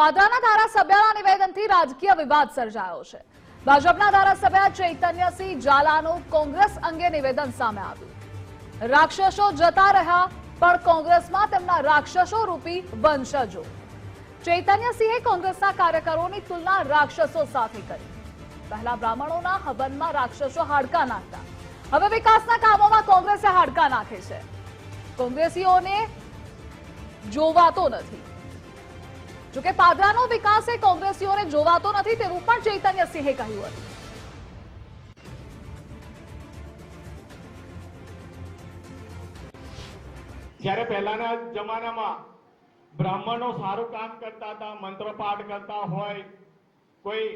પાદરાના ધારાસભ્યના નિવેદનથી રાજકીય વિવાદ સર્જાયો છે. ભાજપના ધારાસભ્ય ચૈતન્યસિંહ ઝાલાનું કોંગ્રેસ અંગે નિવેદન સામે આવ્યું. રાક્ષસો જતા રહ્યા, પણ કોંગ્રેસમાં તેમના રાક્ષસો રૂપી વંશજો. ચૈતન્યસિંહે કોંગ્રેસના કાર્યકરોની તુલના રાક્ષસો સાથે કરી. પહેલા બ્રાહ્મણોના હવનમાં રાક્ષસો હાડકા નાખતા. હવે વિકાસના કામોમાં કોંગ્રેસે હાડકા નાખે છે. કોંગ્રેસીઓને જોવાતો નથી. જોકે પાદરાનો વિકાસ એ કોંગ્રેસીઓને જોવાતો નથી તેવું પણ ચૈતન્યસિંહે કહ્યું હતું. જ્યારે પહેલાના જમાનામાં બ્રાહ્મણો સારું કામ કરતા હતા મંત્રપાઠ કરતા હોય, કોઈ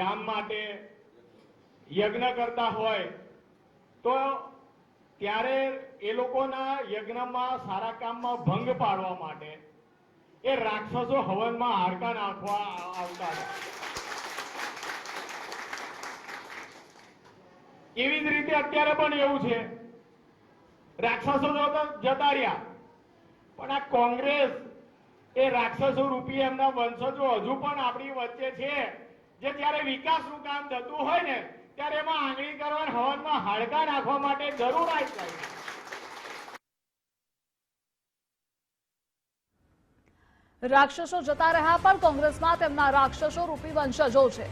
ગામ માટે યજ્ઞ કરતા હોય, તો ત્યારે એ લોકોના યજ્ઞમાં સારા કામમાં ભંગ પાડવા માટે એ રાક્ષસો હવનમાં હાડકા નાખવા આવતા એવી જ રીતે અત્યારે પણ એવું છે. રાક્ષસો જતા રહ્યા. પણ આ કોંગ્રેસ એ રાક્ષસો રૂપી એમના વંશજો હજુ પણ આપણી વચ્ચે છે. જે જ્યારે વિકાસનું કામ થતું હોય ને, ત્યારે એમાં આંગળી કરવા હવનમાં હાડકા નાખવા માટે જરૂર આવી જાય રાક્ષસો જતા રહ્યા, પણ કોંગ્રેસમાં તેમના રાક્ષસો રૂપી વંશજો છે.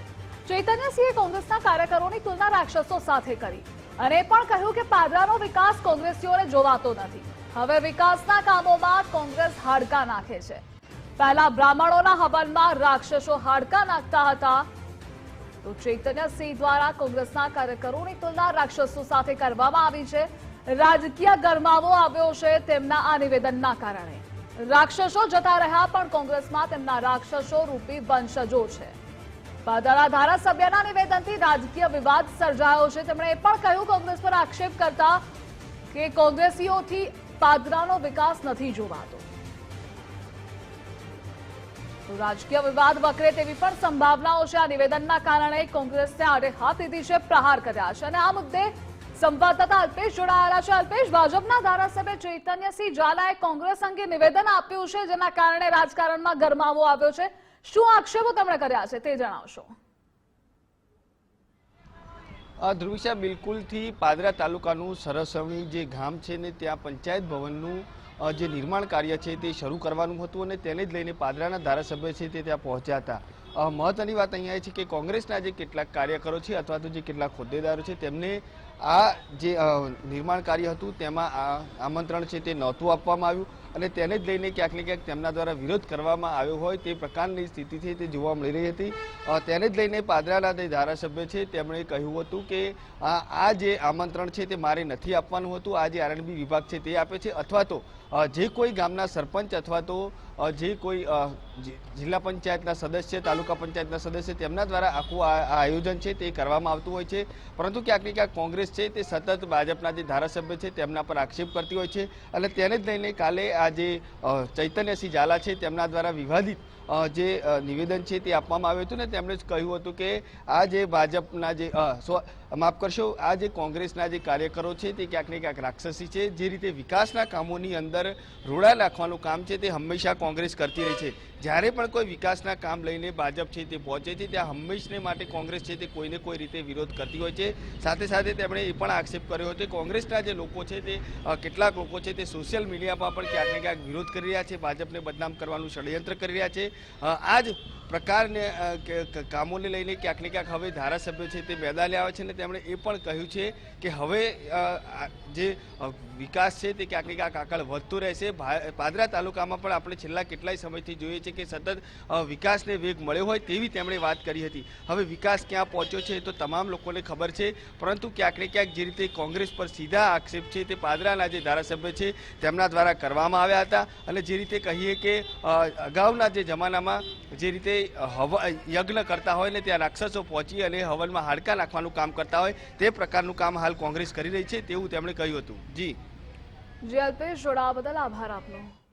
ચૈતન્યસિંહે કોંગ્રેસના કાર્યકરોની તુલના રાક્ષસો સાથે કરી અને પણ કહ્યું કે પાદરાનો વિકાસ કોંગ્રેસીઓને જોવાતો નથી. હવે વિકાસના કામોમાં કોંગ્રેસ હાડકા નાખે છે. પહેલા બ્રાહ્મણોના હવનમાં રાક્ષસો હાડકા નાખતા હતા. તો ચૈતન્યસિંહ દ્વારા કોંગ્રેસના કાર્યકરોની તુલના રાક્ષસો સાથે કરવામાં આવી છે. રાજકીય ગરમાવો આવ્યો છે તેમના આ નિવેદનના કારણે. રાક્ષસો જતા રહ્યા, પણ કોંગ્રેસમાં તેમના રાક્ષસો રૂપી વંશજો છે. પાદરા ધારાસભ્યના નિવેદનથી રાજકીય વિવાદ સર્જાયો છે. તેમણે એ પણ કહ્યું, કોંગ્રેસ પર આક્ષેપ કરતા કે કોંગ્રેસીઓથી પાદરાનો વિકાસ નથી જોવાતો. રાજકીય વિવાદ વકરે તેવી પણ સંભાવનાઓ છે. આ નિવેદનના કારણે કોંગ્રેસને આડે હાથ લીધી છે, પ્રહાર કર્યા છે. અને આ મુદ્દે સંવાદદાતા અલ્પેશ જોડાયેલા છે. અલ્પેશ, ભાજપના ધારાસભ્ય ચૈતન્યસિંહ ઝાલાએ કોંગ્રેસ અંગે નિવેદન આપ્યું છે, જેના કારણે રાજકારણમાં ગરમાવો આવ્યો છે. શું આક્ષેપો તેમણે કર્યા છે તે જણાવશો. ધ્રુવિશા બિલકુલથી પાદરા તાલુકાનું સરસવણી જે ગામ છે ને, ત્યાં પંચાયત ભવનનું જે નિર્માણ કાર્ય છે તે શરૂ કરવાનું હતું અને તેને જ લઈને પાદરાના ધારાસભ્ય છે તે ત્યાં પહોંચ્યા હતા. મહત્વની વાત અહીંયા છે કે કોંગ્રેસના જે કેટલાક કાર્યકરો છે અથવા તો જે કેટલાક હોદ્દેદારો છે તેમને આ જે નિર્માણ કાર્ય હતું, તેમાં આ આમંત્રણ છે તે નહોતું આપવામાં આવ્યું અને તેને જ લઈને ક્યાંક ને ક્યાંક તેમના દ્વારા વિરોધ કરવામાં આવ્યો હોય તે પ્રકારની સ્થિતિ છે તે જોવા મળી રહી હતી. તેને જ લઈને પાદરાના જે ધારાસભ્ય છે, તેમણે કહ્યું હતું કે આ જે આમંત્રણ છે તે મારે નથી આપવાનું હતું. આ જે આરએનબી વિભાગ છે તે આપે છે અથવા તો જે કોઈ ગામના સરપંચ અથવા તો જે કોઈ જિલ્લા પંચાયતના સદસ્ય, તાલુકા પંચાયતના સદસ્ય તેમના દ્વારા આખું આ આયોજન છે તે કરવામાં આવતું હોય છે. પરંતુ ક્યાંક ને ક્યાંક કોંગ્રેસ છે તે સતત ભાજપના જે ધારાસભ્ય છે તેમના પર આક્ષેપ કરતી હોય છે અને તેને જ લઈને કાલે આ જે ચૈતન્યસિંહ ઝાલા છે તેમના દ્વારા વિવાદિત જે નિવેદન છે તે આપવામાં આવ્યું હતું ને તેમણે જ કહ્યું હતું કે આ જે ભાજપના જે માફ કરશો, આ જે કોંગ્રેસના જે કાર્યકરો છે તે ક્યાંક ને ક્યાંક રાક્ષસી છે. જે રીતે વિકાસના કામોની અંદર રોડા નાખવાનું કામ છે તે હંમેશા કોંગ્રેસ કરતી રહી છે. જ્યારે પણ કોઈ વિકાસના કામ લઈને ભાજપ છે તે પહોંચે છે, ત્યાં હંમેશને માટે કોંગ્રેસ છે તે કોઈને કોઈ રીતે વિરોધ કરતી હોય છે. સાથે સાથે તેમણે એ પણ આક્ષેપ કર્યો હતો કે કોંગ્રેસના જે લોકો છે તે કેટલાક લોકો છે તે સોશિયલ મીડિયામાં પણ ક્યાંક ને ક્યાંક વિરોધ કરી રહ્યા છે, ભાજપને બદનામ કરવાનું ષડયંત્ર કરી રહ્યા છે. આ જ પ્રકારને કામોને લઈને ક્યાંક ને ક્યાંક હવે ધારાસભ્યો છે તે મેદાને આવે છે અને તેમણે એ પણ કહ્યું છે કે હવે જે વિકાસ છે તે ક્યાંક ક્યાંક આગળ વધતો રહેશે. પાદરા તાલુકામાં પણ આપણે છેલ્લા કેટલાય સમયથી જોઈએ છે કે સતત વિકાસને વેગ મળ્યો હોય તેવી તેમણે વાત કરી હતી. હવે વિકાસ ક્યાં પહોંચ્યો છે તો તમામ લોકોને ખબર છે. પરંતુ ક્યાંક ક્યાંક જે રીતે કોંગ્રેસ પર સીધા આક્ષેપ છે તે પાદરાના જે ધારાસભ્ય છે તેમના દ્વારા કરવામાં આવ્યા હતા. અને જે રીતે કહીએ કે અગાઉના જે જમાનામાં જે રીતે હવ, યજ્ઞ કરતા હોય ને ત્યાં રાક્ષસો પહોંચી અને હવનમાં હાડકા નાખવાનું કામ કરતા હોય તે પ્રકારનું કામ હાલ કોંગ્રેસ કરી રહી છે તેવું તેમણે કહ્યું હતું. જી. જે, અલ્પેશ જોડાવા બદલ આભાર આપનો.